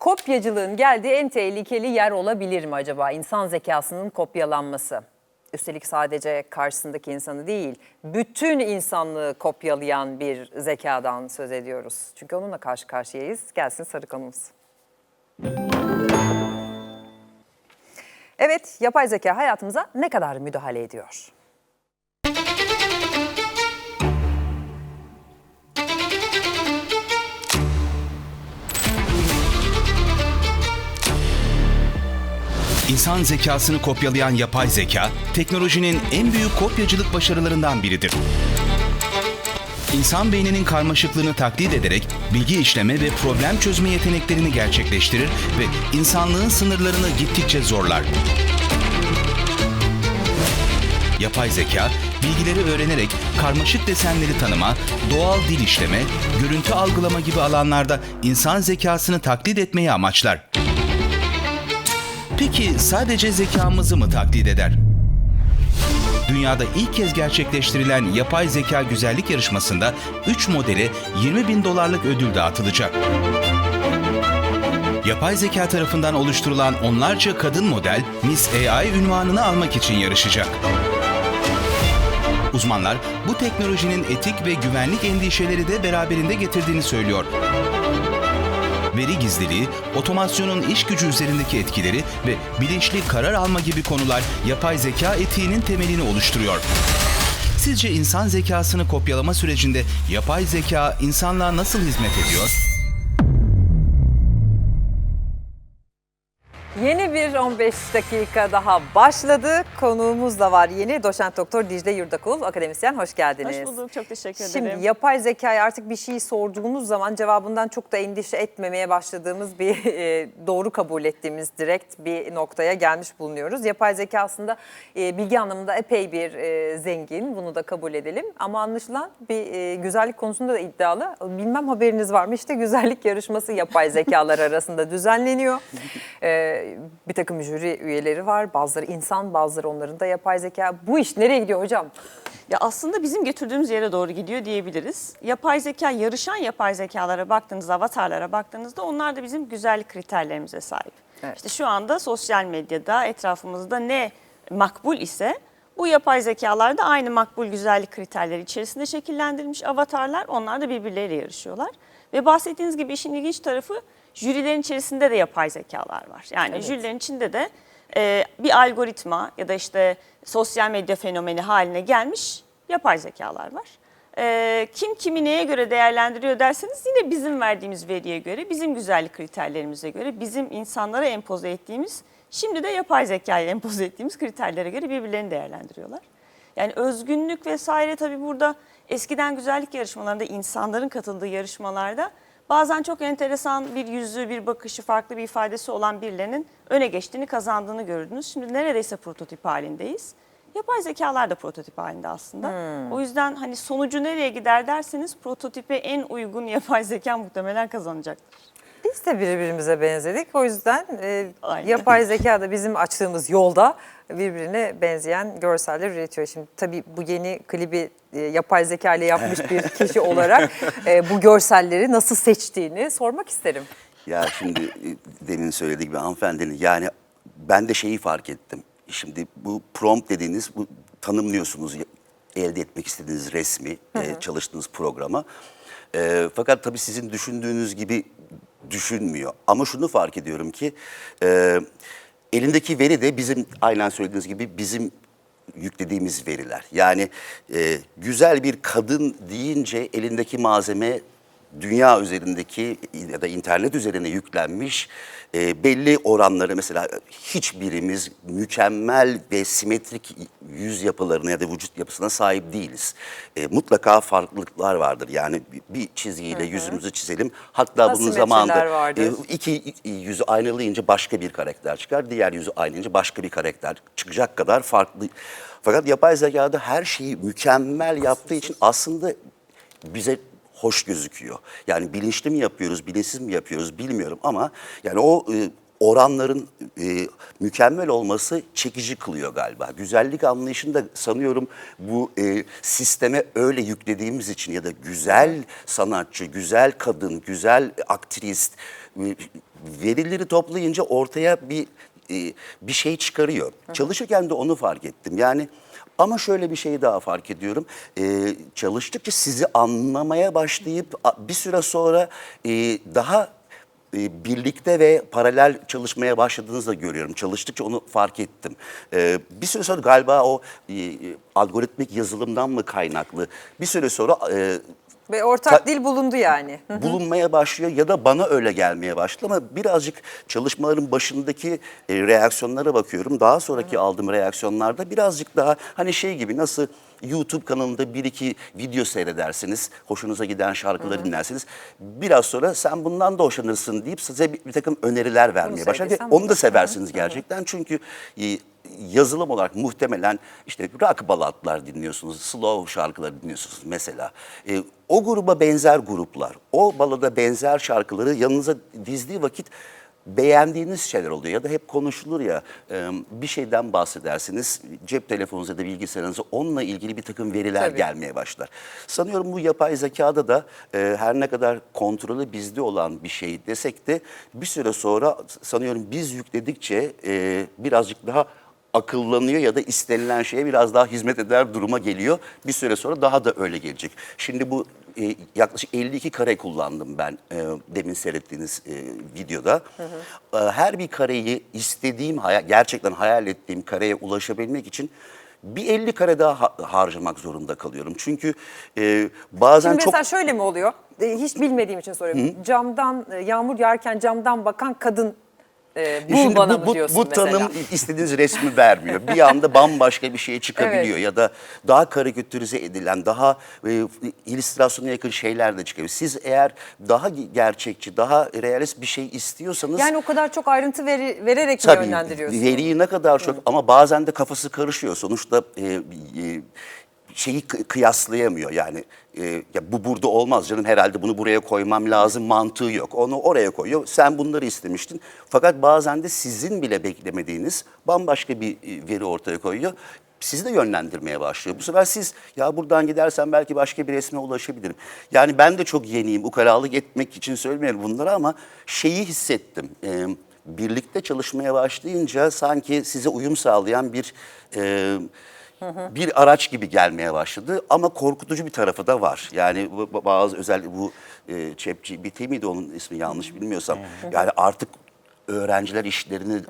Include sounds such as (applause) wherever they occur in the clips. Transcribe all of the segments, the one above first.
Kopyacılığın geldiği en tehlikeli yer olabilir mi acaba? İnsan zekasının kopyalanması. Üstelik sadece karşısındaki insanı değil, bütün insanlığı kopyalayan bir zekadan söz ediyoruz. Çünkü onunla karşı karşıyayız. Gelsin sarı konumuz. Evet, yapay zeka hayatımıza ne kadar müdahale ediyor? İnsan zekasını kopyalayan yapay zeka, teknolojinin en büyük kopyacılık başarılarından biridir. İnsan beyninin karmaşıklığını taklit ederek bilgi işleme ve problem çözme yeteneklerini gerçekleştirir ve insanlığın sınırlarını gittikçe zorlar. Yapay zeka, bilgileri öğrenerek karmaşık desenleri tanıma, doğal dil işleme, görüntü algılama gibi alanlarda insan zekasını taklit etmeyi amaçlar. Peki sadece zekamızı mı taklit eder? Dünyada ilk kez gerçekleştirilen yapay zeka güzellik yarışmasında 3 modele 20 bin dolarlık ödül dağıtılacak. Yapay zeka tarafından oluşturulan onlarca kadın model Miss AI ünvanını almak için yarışacak. Uzmanlar bu teknolojinin etik ve güvenlik endişeleri de beraberinde getirdiğini söylüyor. Veri gizliliği, otomasyonun iş gücü üzerindeki etkileri ve bilinçli karar alma gibi konular yapay zeka etiğinin temelini oluşturuyor. Sizce insan zekasını kopyalama sürecinde yapay zeka insanlığa nasıl hizmet ediyor? Bir 15 dakika daha başladı. Konuğumuz da var yeni. Doçent Doktor Dicle Yurdakul, akademisyen. Hoş geldiniz. Hoş bulduk, çok teşekkür Şimdi ederim. yapay zekaya artık bir şeyi sorduğumuz zaman cevabından çok da endişe etmemeye başladığımız bir e, doğru kabul ettiğimiz direkt bir noktaya gelmiş bulunuyoruz. Yapay zeka aslında e, bilgi anlamında epey bir e, zengin. Bunu da kabul edelim. Ama anlaşılan bir e, güzellik konusunda da iddialı. Bilmem haberiniz var mı? İşte güzellik yarışması yapay zekalar arasında düzenleniyor. (laughs) E, bir takım jüri üyeleri var. Bazıları insan, bazıları onların da yapay zeka. Bu iş nereye gidiyor hocam? Ya aslında bizim götürdüğümüz yere doğru gidiyor diyebiliriz. Yapay zeka, yarışan yapay zekalara baktığınızda, avatarlara baktığınızda onlar da bizim güzellik kriterlerimize sahip. Evet. İşte şu anda sosyal medyada etrafımızda ne makbul ise bu yapay zekalar da aynı makbul güzellik kriterleri içerisinde şekillendirilmiş avatarlar. Onlar da birbirleriyle yarışıyorlar. Ve bahsettiğiniz gibi işin ilginç tarafı jürilerin içerisinde de yapay zekalar var. Yani Evet. jürilerin içinde de e, bir algoritma ya da işte sosyal medya fenomeni haline gelmiş yapay zekalar var. E, kim kimi neye göre değerlendiriyor derseniz yine bizim verdiğimiz veriye göre, bizim güzellik kriterlerimize göre, bizim insanlara empoze ettiğimiz, şimdi de yapay zekaya empoze ettiğimiz kriterlere göre birbirlerini değerlendiriyorlar. Yani özgünlük vesaire tabii burada eskiden güzellik yarışmalarında insanların katıldığı yarışmalarda bazen çok enteresan bir yüzü, bir bakışı, farklı bir ifadesi olan birilerinin öne geçtiğini, kazandığını görürdünüz. Şimdi neredeyse prototip halindeyiz. Yapay zekalar da prototip halinde aslında. O yüzden hani sonucu nereye gider derseniz prototipe en uygun yapay zeka muhtemelen kazanacaktır. Biz de birbirimize benzedik. O yüzden e, Aynen. yapay zeka da bizim açtığımız yolda birbirine benzeyen görseller üretiyor. Şimdi tabii bu yeni klibi e, yapay zeka ile yapmış bir (laughs) kişi olarak e, bu görselleri nasıl seçtiğini sormak isterim. Ya şimdi e, demin söylediği gibi hanımefendinin yani ben de şeyi fark ettim. Şimdi bu prompt dediğiniz bu tanımlıyorsunuz elde etmek istediğiniz resmi, e, çalıştığınız programa. E, fakat tabii sizin düşündüğünüz gibi düşünmüyor. Ama şunu fark ediyorum ki e, elindeki veri de bizim aynen söylediğiniz gibi bizim yüklediğimiz veriler. Yani e, güzel bir kadın deyince elindeki malzeme dünya üzerindeki ya da internet üzerine yüklenmiş e, belli oranları mesela hiçbirimiz mükemmel ve simetrik yüz yapılarına ya da vücut yapısına sahip değiliz. E, mutlaka farklılıklar vardır. Yani bir- çizgiyle yüzümüzü çizelim. Hatta bunun Asimetriler zamanında vardır. e, iki yüzü aynalayınca başka bir karakter çıkar. Diğer yüzü aynalayınca başka bir karakter çıkacak kadar farklı. Fakat yapay zekada her şeyi mükemmel yaptığı için aslında bize hoş gözüküyor. Yani bilinçli mi yapıyoruz, bilinçsiz mi yapıyoruz bilmiyorum ama yani o e, oranların e, mükemmel olması çekici kılıyor galiba. Güzellik anlayışını da sanıyorum bu e, sisteme öyle yüklediğimiz için ya da güzel sanatçı, güzel kadın, güzel aktrist e, verileri toplayınca ortaya bir e, bir şey çıkarıyor. Çalışırken de onu fark ettim. Yani ama şöyle bir şey daha fark ediyorum. Ee, çalıştıkça sizi anlamaya başlayıp bir süre sonra e, daha e, birlikte ve paralel çalışmaya başladığınızı da görüyorum. Çalıştıkça onu fark ettim. Ee, bir süre sonra galiba o e, e, algoritmik yazılımdan mı kaynaklı? Bir süre sonra e, Ve ortak Ta- dil bulundu yani. Hı. bulunmaya başlıyor ya da bana öyle gelmeye başladı ama birazcık çalışmaların başındaki e, reaksiyonlara bakıyorum. Daha sonraki aldığım reaksiyonlarda birazcık daha hani şey gibi nasıl YouTube kanalında bir iki video seyredersiniz, hoşunuza giden şarkıları dinlersiniz. Biraz sonra sen bundan da hoşlanırsın deyip size bir, bir takım öneriler vermeye başlar. Onu da seversiniz gerçekten çünkü e, yazılım olarak muhtemelen işte rock balatlar dinliyorsunuz, slow şarkılar dinliyorsunuz mesela. E, o gruba benzer gruplar, o balada benzer şarkıları yanınıza dizdiği vakit beğendiğiniz şeyler oluyor. Ya da hep konuşulur ya e, bir şeyden bahsedersiniz, cep telefonunuza da bilgisayarınıza onunla ilgili bir takım veriler Tabii. gelmeye başlar. Sanıyorum bu yapay zekada da e, her ne kadar kontrolü bizde olan bir şey desek de bir süre sonra sanıyorum biz yükledikçe e, birazcık daha akıllanıyor ya da istenilen şeye biraz daha hizmet eder duruma geliyor. Bir süre sonra daha da öyle gelecek. Şimdi bu e, yaklaşık 52 kare kullandım ben e, demin seyrettiğiniz e, videoda. E, her bir kareyi istediğim, hayal- gerçekten hayal ettiğim kareye ulaşabilmek için bir 50 kare daha ha- harcamak zorunda kalıyorum. Çünkü e, bazen Şimdi çok... mesela şöyle mi oluyor? E, Hiç bilmediğim için soruyorum. Camdan, e, yağmur yağarken camdan bakan kadın e, bu E şimdi bana bu, mı bu, diyorsun bu mesela? tanım istediğiniz resmi vermiyor. Bir anda bambaşka bir şeye çıkabiliyor ya da daha karikatürize edilen, daha e, illüstrasyona yakın şeyler de çıkabiliyor. Siz eğer daha gerçekçi, daha realist bir şey istiyorsanız Yani o kadar çok ayrıntı veri- vererek mi Tabii yönlendiriyorsun? veriyi ne kadar çok ama bazen de kafası karışıyor. Sonuçta e, e, şeyi kı- kıyaslayamıyor yani e, ya bu burada olmaz canım herhalde bunu buraya koymam lazım mantığı yok. Onu oraya koyuyor. Sen bunları istemiştin. Fakat bazen de sizin bile beklemediğiniz bambaşka bir e, veri ortaya koyuyor. Sizi de yönlendirmeye başlıyor. Bu sefer siz ya buradan gidersem belki başka bir resme ulaşabilirim. Yani ben de çok yeniyim. Ukalalık etmek için söylemiyorum bunları ama şeyi hissettim. E, birlikte çalışmaya başlayınca sanki size uyum sağlayan bir e, bir araç gibi gelmeye başladı ama korkutucu bir tarafı da var. Yani bazı özel bu e, ChatGPT miydi onun ismi yanlış bilmiyorsam. Yani artık öğrenciler işlerini,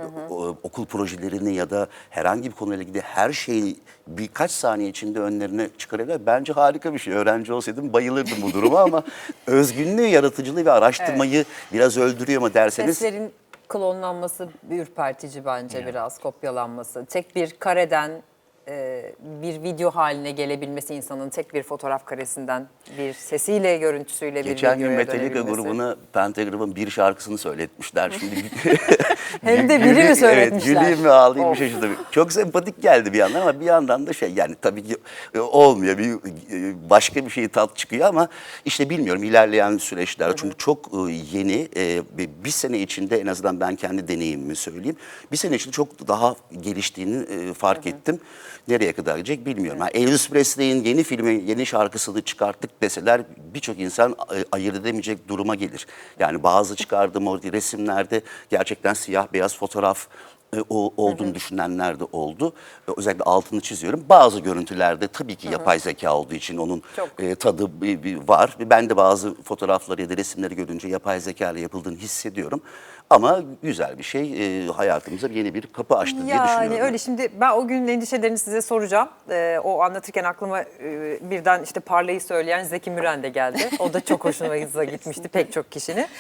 okul projelerini ya da herhangi bir konuyla ilgili her şeyi birkaç saniye içinde önlerine çıkarıyorlar. Bence harika bir şey. Öğrenci olsaydım bayılırdım bu duruma ama (laughs) özgünlüğü, yaratıcılığı ve araştırmayı biraz öldürüyor mu derseniz Seslerin klonlanması ürpertici bence biraz kopyalanması. Tek bir kareden bir video haline gelebilmesi insanın tek bir fotoğraf karesinden bir sesiyle görüntüsüyle bir Geçen gün videoya Metallica dönebilmesi. grubuna Pentagram'ın bir şarkısını söyletmişler. Şimdi (laughs) (laughs) (laughs) Hem de biri mi söyletmişler? Evet, güleyim mi ağlayayım bir şaşırdım. Çok sempatik geldi bir yandan ama bir yandan da şey yani tabii ki e, olmuyor. Bir e, başka bir şey tat çıkıyor ama işte bilmiyorum ilerleyen süreçler çünkü çok e, yeni bir- sene içinde en azından ben kendi deneyimimi söyleyeyim. Bir sene içinde çok daha geliştiğini fark ettim. Nereye kadar gidecek bilmiyorum. Yani Elvis Presley'in yeni filmi, yeni şarkısını çıkarttık deseler birçok insan e, ayırt edemeyecek duruma gelir. Yani bazı çıkardığım o resimlerde gerçekten siyah beyaz fotoğraf o- olduğunu düşünenler de oldu. E, Özellikle altını çiziyorum. Bazı görüntülerde tabii ki yapay zeka olduğu için onun Çok. e, tadı bir, bir var. Ben de bazı fotoğrafları ya da resimleri görünce yapay zeka ile yapıldığını hissediyorum. Ama güzel bir şey. E, hayatımıza yeni bir kapı açtı diye düşünüyorum. Yani öyle şimdi ben o günün endişelerini size soracağım. Ee, o anlatırken aklıma e, birden işte parlayı söyleyen Zeki Müren de geldi. O da çok hoşuna gitmişti pek çok kişinin.